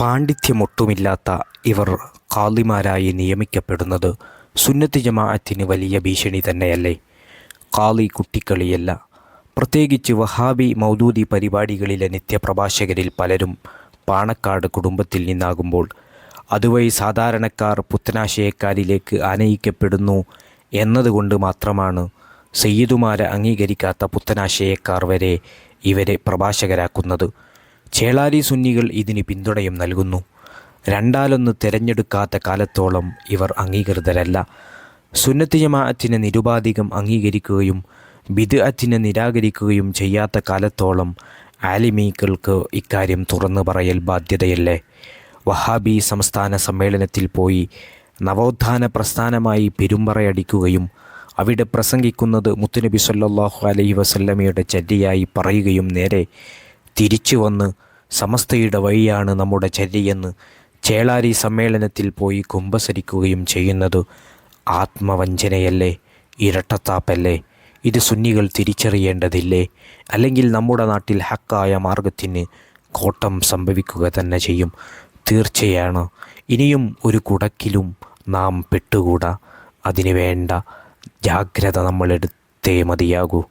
പാണ്ഡിത്യമൊട്ടുമില്ലാത്ത ഇവർ കാളിമാരായി നിയമിക്കപ്പെടുന്നത് സുന്നത്തി ജമാഅത്തിന് വലിയ ഭീഷണി തന്നെയല്ലേ? കാളി കുട്ടിക്കളിയല്ല. പ്രത്യേകിച്ച് വഹാബി മൗദൂദി പരിപാടികളിലെ നിത്യപ്രഭാഷകരിൽ പലരും പാണക്കാട് കുടുംബത്തിൽ നിന്നാകുമ്പോൾ അതുവഴി സാധാരണക്കാർ പുത്തനാശയക്കാരിലേക്ക് ആനയിക്കപ്പെടുന്നു എന്നതുകൊണ്ട് മാത്രമാണ് സയ്യിദുമാരെ അംഗീകരിക്കാത്ത പുത്തനാശയക്കാർ വരെ ഇവരെ പ്രഭാഷകരാക്കുന്നത്. ചേളാരി സുന്നികൾ ഇതിന് പിന്തുണയും നൽകുന്നു. രണ്ടാലൊന്ന് തിരഞ്ഞെടുക്കാത്ത കാലത്തോളം ഇവർ അംഗീകൃതരല്ല. സുന്നത്ത് ജമാഅത്തിനെ നിരുപാധികം അംഗീകരിക്കുകയും ബിദ്അത്തിനെ നിരാകരിക്കുകയും ചെയ്യാത്ത കാലത്തോളം ആലിമീക്കൾക്ക് ഇക്കാര്യം തുറന്നു പറയൽ ബാധ്യതയല്ലേ? വഹാബി സംസ്ഥാന സമ്മേളനത്തിൽ പോയി നവോത്ഥാന പ്രസ്ഥാനമായി പെരുമ്പറയടിക്കുകയും അവിടെ പ്രസംഗിക്കുന്നത് മുത്തുനബി സല്ലാഹു അലൈഹി വസല്ലമയുടെ ചര്യയായി പറയുകയും നേരെ തിരിച്ചു വന്ന് സമസ്തയുടെ വഴിയാണ് നമ്മുടെ ചര്യയെന്ന് ചേളാരി സമ്മേളനത്തിൽ പോയി കുമ്പസരിക്കുകയും ചെയ്യുന്നത്. ആത്മവഞ്ചനയല്ലേ? ഇരട്ടത്താപ്പല്ലേ? ഇത് സുന്നികൾ തിരിച്ചറിയേണ്ടതില്ലേ? അല്ലെങ്കിൽ നമ്മുടെ നാട്ടിൽ ഹക്കായ മാർഗത്തിന് കോട്ടം സംഭവിക്കുക തന്നെ ചെയ്യും. തീർച്ചയാണ്. ഇനിയും ഒരു കുടക്കിലും നാം പെട്ടുകൂടാ. അതിനു വേണ്ട ജാഗ്രത നമ്മൾ എടുത്തേ മതിയാകൂ.